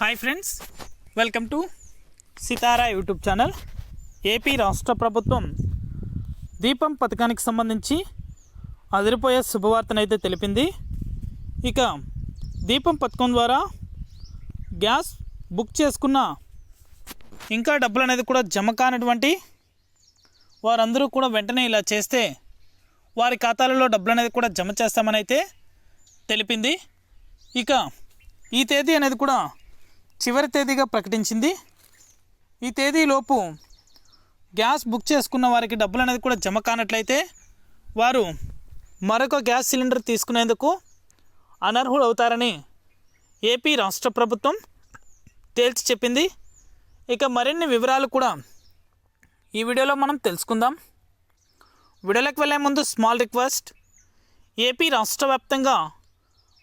Hi friends welcome to Sitara YouTube channel. AP రాష్ట్ర ప్రభుత్వం దీపం పథకానికి సంబంధించి అదిరిపోయే శుభవార్తనైతే తెలిపింది. ఇక దీపం పథకం ద్వారా గ్యాస్ బుక్ చేసుకున్న ఇంకా డబ్బులు అనేది కూడా జమ కానటువంటి వారందరూ కూడా వెంటనే ఇలా చేస్తే వారి ఖాతాలలో డబ్బులు అనేది కూడా జమ చేస్తామని అయితే తెలిపింది. ఇక ఈ తేదీ అనేది కూడా చివరి తేదీగా ప్రకటించింది. ఈ తేదీలోపు గ్యాస్ బుక్ చేసుకున్న వారికి డబ్బులు అనేది కూడా జమ కానట్లయితే వారు మరొక గ్యాస్ సిలిండర్ తీసుకునేందుకు అనర్హులు అవుతారని ఏపీ రాష్ట్ర ప్రభుత్వం తేల్చి చెప్పింది. ఇక మరిన్ని వివరాలు కూడా ఈ వీడియోలో మనం తెలుసుకుందాం. వీడియోలోకి వెళ్ళే ముందు స్మాల్ రిక్వెస్ట్. ఏపీ రాష్ట్ర వ్యాప్తంగా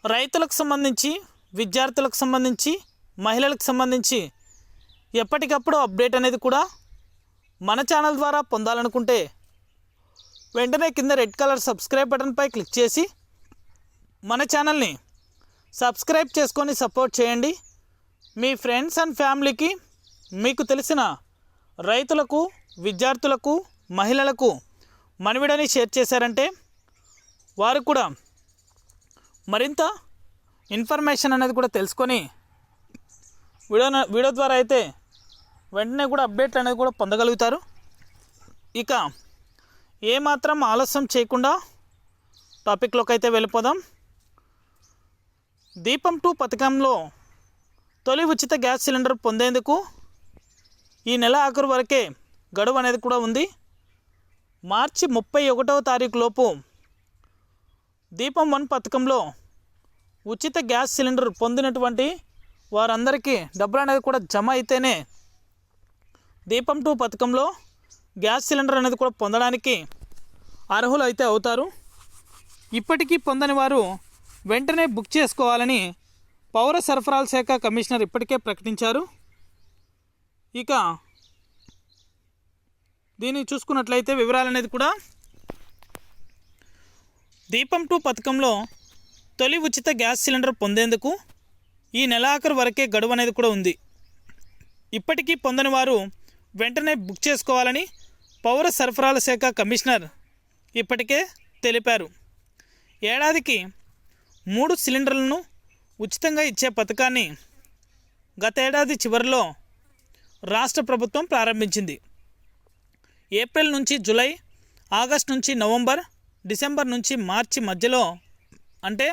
రైతులకు సంబంధించి విద్యార్థులకు సంబంధించి మహిళలకు సంబంధించి ఎప్పటికప్పుడు అప్డేట్ అనేది కూడా మన ఛానల్ ద్వారా పొందాలనుకుంటే వెంటనే కింద రెడ్ కలర్ సబ్స్క్రైబ్ బటన్పై క్లిక్ చేసి మన ఛానల్ని సబ్స్క్రైబ్ చేసుకొని సపోర్ట్ చేయండి. మీ ఫ్రెండ్స్ అండ్ ఫ్యామిలీకి మీకు తెలిసిన రైతులకు విద్యార్థులకు మహిళలకు మనవిడని షేర్ చేశారంటే వారు కూడా మరింత ఇన్ఫర్మేషన్ అనేది కూడా తెలుసుకొని వీడియో వీడియో ద్వారా అయితే వెంటనే కూడా అప్డేట్లు అనేది కూడా పొందగలుగుతారు. ఇక ఏమాత్రం ఆలస్యం చేయకుండా టాపిక్లోకి అయితే వెళ్ళిపోదాం. దీపం టూ పథకంలో తొలి ఉచిత గ్యాస్ సిలిండర్ పొందేందుకు ఈ నెల ఆఖరు వరకే గడువు అనేది కూడా ఉంది. మార్చి ముప్పై ఒకటవ తారీఖు లోపు దీపం వన్ పథకంలో ఉచిత గ్యాస్ సిలిండర్ పొందినటువంటి వారందరికీ డబ్బులు అనేది కూడా జమ అయితేనే దీపం టూ పథకంలో గ్యాస్ సిలిండర్ అనేది కూడా పొందడానికి అర్హులు అయితే అవుతారు. ఇప్పటికీ పొందని వారు వెంటనే బుక్ చేసుకోవాలని పౌర సరఫరాల శాఖ కమిషనర్ ఇప్పటికే ప్రకటించారు. ఇక దీన్ని చూసుకున్నట్లయితే వివరాలు అనేది కూడా దీపం టూ పథకంలో తొలి ఉచిత గ్యాస్ సిలిండర్ పొందేందుకు ఈ నెలాఖరు వరకే గడువు అనేది కూడా ఉంది. ఇప్పటికీ పొందని వారు వెంటనే బుక్ చేసుకోవాలని పౌర సరఫరాల శాఖ కమిషనర్ ఇప్పటికే తెలిపారు. ఏడాదికి మూడు సిలిండర్లను ఉచితంగా ఇచ్చే పథకాన్ని గతేడాది చివరిలో రాష్ట్ర ప్రభుత్వం ప్రారంభించింది. ఏప్రిల్ నుంచి జూలై ఆగస్ట్ నుంచి నవంబర్ డిసెంబర్ నుంచి మార్చి మధ్యలో అంటే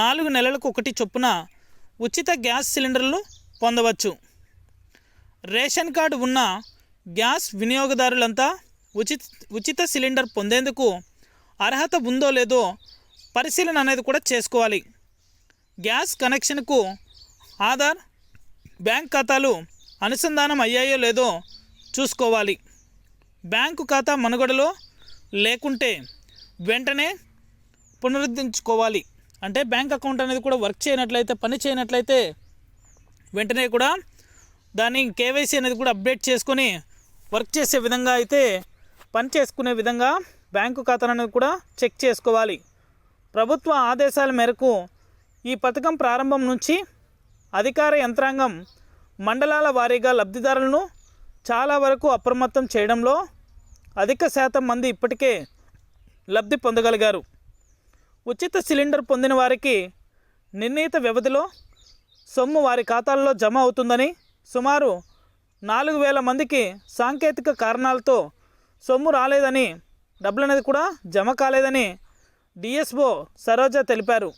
నాలుగు నెలలకు ఒకటి చొప్పున ఉచిత గ్యాస్ సిలిండర్లు పొందవచ్చు. రేషన్ కార్డు ఉన్న గ్యాస్ వినియోగదారులంతా ఉచిత ఉచిత సిలిండర్ పొందేందుకు అర్హత ఉందో లేదో పరిశీలన అనేది కూడా చేసుకోవాలి. గ్యాస్ కనెక్షన్కు ఆధార్ బ్యాంక్ ఖాతాలు అనుసంధానం అయ్యాయో లేదో చూసుకోవాలి. బ్యాంకు ఖాతా మనుగడలో లేకుంటే వెంటనే పునరుద్ధరించుకోవాలి. అంటే బ్యాంక్ అకౌంట్ అనేది కూడా వర్క్ చేయనట్లయితే పని చేయనట్లయితే వెంటనే కూడా దాన్ని కేవైసీ అనేది కూడా అప్డేట్ చేసుకొని వర్క్ చేసే విధంగా అయితే పని చేసుకునే విధంగా బ్యాంకు ఖాతాను అనేది కూడా చెక్ చేసుకోవాలి. ప్రభుత్వ ఆదేశాల మేరకు ఈ పథకం ప్రారంభం నుంచి అధికార యంత్రాంగం మండలాల వారీగా లబ్ధిదారులను చాలా వరకు అప్రమత్తం చేయడంలో అధిక శాతం మంది ఇప్పటికే లబ్ధి పొందగలిగారు. ఉచిత సిలిండర్ పొందిన వారికి నిర్ణీత వ్యవధిలో సొమ్ము వారి ఖాతాల్లో జమ అవుతుందని సుమారు నాలుగు వేల మందికి సాంకేతిక కారణాలతో సొమ్ము రాలేదని డబ్బులు అనేది కూడా జమ కాలేదని డిఎస్ఓ సరోజ తెలిపారు.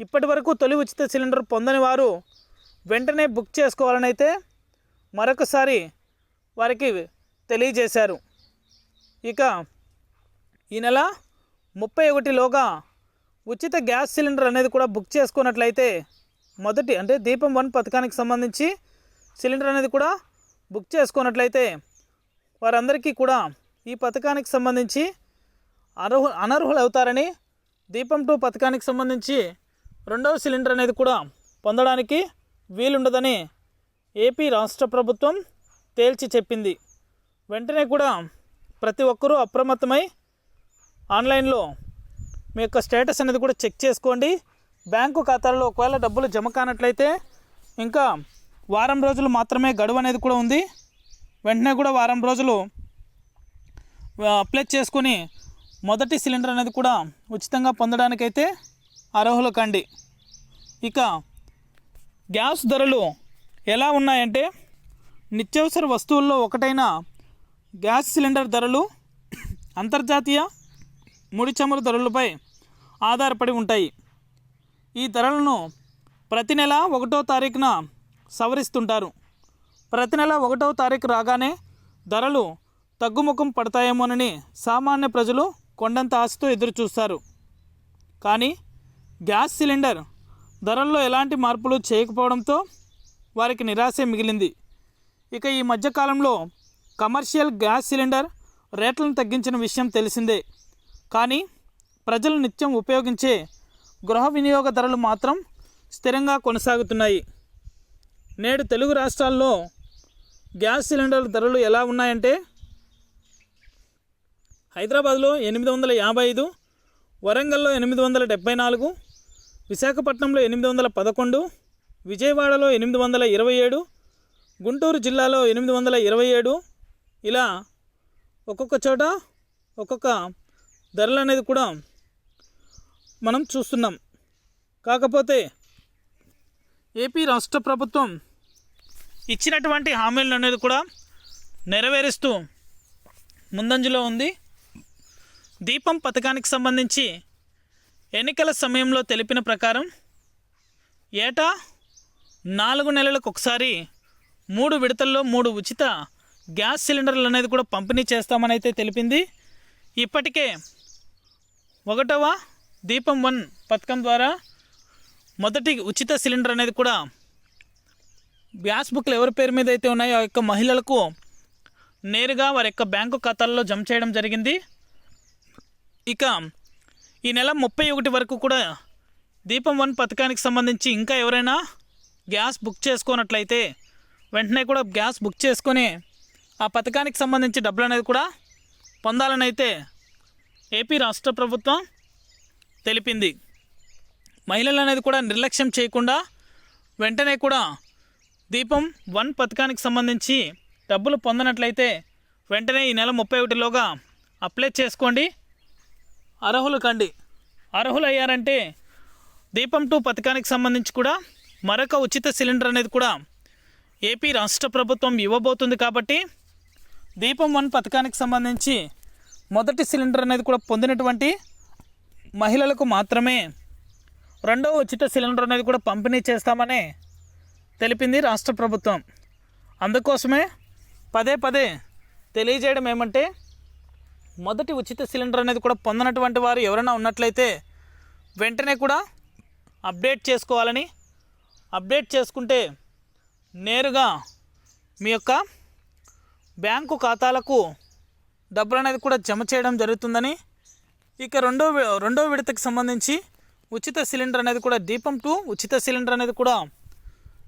ఇప్పటి వరకు తొలి ఉచిత సిలిండర్ పొందని వారు వెంటనే బుక్ చేసుకోవాలని అయితే మరొకసారి వారికి తెలియజేశారు. ఇక ఈ నెల ముప్పై ఒకటిలోగా ఉచిత గ్యాస్ సిలిండర్ అనేది కూడా బుక్ చేసుకున్నట్లయితే మొదటి అంటే దీపం వన్ పథకానికి సంబంధించి సిలిండర్ అనేది కూడా బుక్ చేసుకున్నట్లయితే వారందరికీ కూడా ఈ పథకానికి సంబంధించి అర్హు అనర్హులు అవుతారని దీపం టూ పథకానికి సంబంధించి రెండవ సిలిండర్ అనేది కూడా పొందడానికి వీలుండదని ఏపీ రాష్ట్ర ప్రభుత్వం తేల్చి చెప్పింది. వెంటనే కూడా ప్రతి ఒక్కరూ అప్రమత్తమై ఆన్లైన్లో మీ యొక్క స్టేటస్ అనేది కూడా చెక్ చేసుకోండి. బ్యాంకు ఖాతాల్లో ఒకవేళ డబ్బులు జమ కానట్లయితే ఇంకా వారం రోజులు మాత్రమే గడువు అనేది కూడా ఉంది. వెంటనే కూడా వారం రోజులు అప్లై చేసుకుని మొదటి సిలిండర్ అనేది కూడా ఉచితంగా పొందడానికైతే అర్హులు కండి ఇక గ్యాస్ ధరలు ఎలా ఉన్నాయంటే నిత్యావసర వస్తువుల్లో ఒకటైన గ్యాస్ సిలిండర్ ధరలు అంతర్జాతీయ ముడి చమురు ధరలపై ఆధారపడి ఉంటాయి. ఈ ధరలను ప్రతి నెల ఒకటో తారీఖున సవరిస్తుంటారు. ప్రతి నెల ఒకటో తారీఖు రాగానే ధరలు తగ్గుముఖం పడతాయేమోనని సామాన్య ప్రజలు కొండంత ఆశతో ఎదురు చూస్తారు కానీ గ్యాస్ సిలిండర్ ధరల్లో ఎలాంటి మార్పులు చేయకపోవడంతో వారికి నిరాశే మిగిలింది. ఇక ఈ మధ్యకాలంలో కమర్షియల్ గ్యాస్ సిలిండర్ రేట్లను తగ్గించిన విషయం తెలిసిందే. కానీ ప్రజలు నిత్యం ఉపయోగించే గృహ వినియోగ ధరలు మాత్రం స్థిరంగా కొనసాగుతున్నాయి. నేడు తెలుగు రాష్ట్రాల్లో గ్యాస్ సిలిండర్ ధరలు ఎలా ఉన్నాయంటే హైదరాబాద్లో ఎనిమిది వందల యాభై ఐదు వరంగల్లో ఎనిమిది వందల డెబ్బై నాలుగు విశాఖపట్నంలో ఎనిమిది వందల పదకొండు విజయవాడలో ఎనిమిది వందల ఇరవై ఏడు గుంటూరు జిల్లాలో ఎనిమిది వందల ఇరవై ఏడు ఇలా ఒక్కొక్క చోట ఒక్కొక్క ధరలు అనేది కూడా మనం చూస్తున్నాం. కాకపోతే ఏపీ రాష్ట్ర ప్రభుత్వం ఇచ్చినటువంటి హామీలను అనేది కూడా నెరవేరుస్తూ ముందంజలో ఉంది. దీపం పథకానికి సంబంధించి ఎన్నికల సమయంలో తెలిపిన ప్రకారం ఏటా నాలుగు నెలలకు ఒకసారి మూడు విడతల్లో మూడు ఉచిత గ్యాస్ సిలిండర్లు అనేది కూడా పంపిణీ చేస్తామని అయితే తెలిపింది. ఇప్పటికే ఒకటవ దీపం వన్ పథకం ద్వారా మొదటి ఉచిత సిలిండర్ అనేది కూడా గ్యాస్ బుక్లు ఎవరి పేరు మీద అయితే ఉన్నాయో ఆ యొక్క మహిళలకు నేరుగా వారి యొక్క బ్యాంకు ఖాతాల్లో జమ చేయడం జరిగింది. ఇక ఈ నెల ముప్పై ఒకటి వరకు కూడా దీపం వన్ పథకానికి సంబంధించి ఇంకా ఎవరైనా గ్యాస్ బుక్ చేసుకున్నట్లయితే వెంటనే కూడా గ్యాస్ బుక్ చేసుకొని ఆ పథకానికి సంబంధించి డబ్బులు అనేది కూడా పొందాలని అయితే ఏపీ రాష్ట్ర ప్రభుత్వం తెలిపింది. మహిళలు అనేది కూడా నిర్లక్ష్యం చేయకుండా వెంటనే కూడా దీపం వన్ పథకానికి సంబంధించి డబ్బులు పొందనట్లయితే వెంటనే ఈ నెల ముప్పై ఒకటిలోగా అప్లై చేసుకోండి. అర్హులు కండి. అర్హులు అయ్యారంటే దీపం టూ పథకానికి సంబంధించి కూడా మరొక ఉచిత సిలిండర్ అనేది కూడా ఏపీ రాష్ట్ర ప్రభుత్వం ఇవ్వబోతుంది కాబట్టి దీపం వన్ పథకానికి సంబంధించి మొదటి సిలిండర్ అనేది కూడా పొందినటువంటి మహిళలకు మాత్రమే రెండో ఉచిత సిలిండర్ అనేది కూడా పంపిణీ చేస్తామని తెలిపింది రాష్ట్ర ప్రభుత్వం. అందుకోసమే పదే పదే తెలియజేయడం ఏమంటే మొదటి ఉచిత సిలిండర్ అనేది కూడా పొందనటువంటి వారు ఎవరైనా ఉన్నట్లయితే వెంటనే కూడా అప్డేట్ చేసుకోవాలని అప్డేట్ చేసుకుంటే నేరుగా మీ యొక్క బ్యాంకు ఖాతాలకు డబ్బులు అనేది కూడా జమ చేయడం జరుగుతుందని. ఇక రెండో వి- రెండో విడతకు సంబంధించి ఉచిత సిలిండర్ అనేది కూడా దీపం టూ ఉచిత సిలిండర్ అనేది కూడా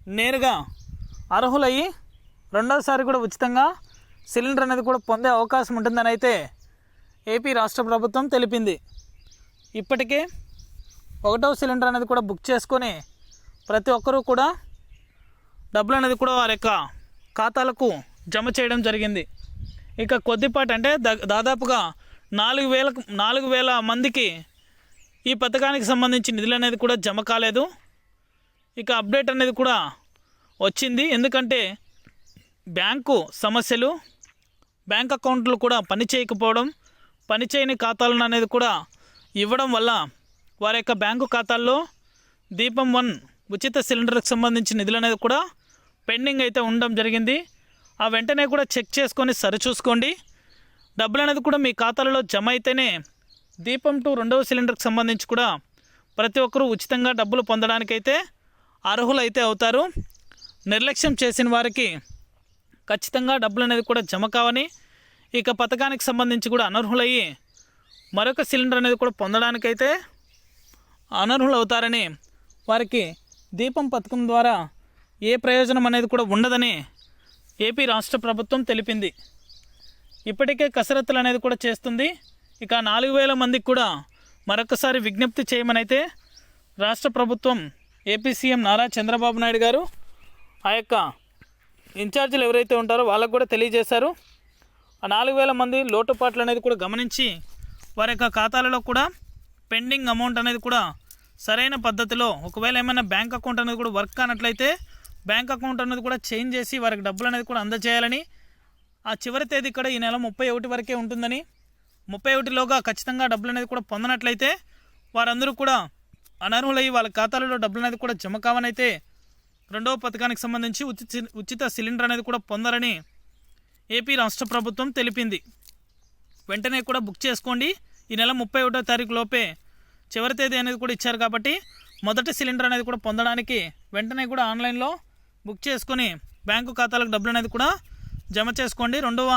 నేరుగా అర్హులయ్యి రెండోసారి కూడా ఉచితంగా సిలిండర్ అనేది కూడా పొందే అవకాశం ఉంటుందని అయితే ఏపీ రాష్ట్ర ప్రభుత్వం తెలిపింది. ఇప్పటికే ఒకటో సిలిండర్ అనేది కూడా బుక్ చేసుకొని ప్రతి ఒక్కరూ కూడా డబ్బులు అనేది కూడా వారి యొక్క ఖాతాలకు జమ చేయడం జరిగింది. ఇక కొద్దిపాటి అంటే దా- దాదాపుగా నాలుగు వేలకు నాలుగు వేల మందికి ఈ పథకానికి సంబంధించి నిధులు అనేది కూడా జమ కాలేదు. ఇక అప్డేట్ అనేది కూడా వచ్చింది. ఎందుకంటే బ్యాంకు సమస్యలు బ్యాంక్ అకౌంట్లు కూడా పని చేయకపోవడం పని చేయని ఖాతాలను అనేది కూడా ఇవ్వడం వల్ల వారి యొక్క బ్యాంకు ఖాతాల్లో దీపం వన్ ఉచిత సిలిండర్కి సంబంధించిన నిధులు అనేది కూడా పెండింగ్ అయితే ఉండడం జరిగింది. ఆ వెంటనే కూడా చెక్ చేసుకొని సరిచూసుకోండి. డబ్బులు అనేది కూడా మీ ఖాతాలలో జమ అయితేనే దీపం టూ రెండవ సిలిండర్కి సంబంధించి కూడా ప్రతి ఒక్కరూ ఉచితంగా డబ్బులు పొందడానికైతే అర్హులైతే అవుతారు. నిర్లక్ష్యం చేసిన వారికి ఖచ్చితంగా డబ్బులు అనేది కూడా జమ కావని ఇక పథకానికి సంబంధించి కూడా అనర్హులయ్యి మరొక సిలిండర్ అనేది కూడా పొందడానికైతే అనర్హులు అవుతారని వారికి దీపం పథకం ద్వారా ఏ ప్రయోజనం అనేది కూడా ఉండదని ఏపీ రాష్ట్ర ప్రభుత్వం తెలిపింది. ఇప్పటికే కసరత్తులు అనేది కూడా చేస్తుంది. ఇక నాలుగు వేల మందికి కూడా మరొకసారి విజ్ఞప్తి చేయమనైతే రాష్ట్ర ప్రభుత్వం ఏపీ సీఎం నారా చంద్రబాబు నాయుడు గారు ఆ యొక్క ఇన్ఛార్జీలు ఎవరైతే ఉంటారో వాళ్ళకు కూడా తెలియజేశారు. ఆ నాలుగు వేల మంది లోటుపాట్లు అనేది కూడా గమనించి వారి యొక్క ఖాతాలలో కూడా పెండింగ్ అమౌంట్ అనేది కూడా సరైన పద్ధతిలో ఒకవేళ ఏమైనా బ్యాంక్ అకౌంట్ అనేది కూడా వర్క్ కానట్లయితే బ్యాంక్ అకౌంట్ అనేది కూడా చేంజ్ చేసి వారికి డబ్బులు అనేది కూడా అందజేయాలని ఆ చివరి తేదీ కూడా ఈ నెల ముప్పై ఒకటి వరకే ఉంటుందని ముప్పై ఒకటిలోగా ఖచ్చితంగా డబ్బులు అనేది కూడా పొందనట్లయితే వారందరూ కూడా అనర్హులై వాళ్ళ ఖాతాలలో డబ్బులు అనేది కూడా జమ కావనైతే రెండవ పథకానికి సంబంధించి ఉచిత ఉచిత సిలిండర్ అనేది కూడా పొందాలని ఏపీ రాష్ట్ర ప్రభుత్వం తెలిపింది. వెంటనే కూడా బుక్ చేసుకోండి. ఈ నెల ముప్పై ఒకటో తారీఖు లోపే చివరి తేదీ అనేది కూడా ఇచ్చారు కాబట్టి మొదటి సిలిండర్ అనేది కూడా పొందడానికి వెంటనే కూడా ఆన్లైన్లో బుక్ చేసుకొని బ్యాంకు ఖాతాలకు డబ్బులు అనేది కూడా జమ చేసుకోండి. రెండవ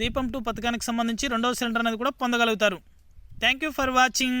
దీపం టూ పథకానికి సంబంధించి రెండవ సిలిండర్ అనేది కూడా పొందగలుగుతారు. Thank you for watching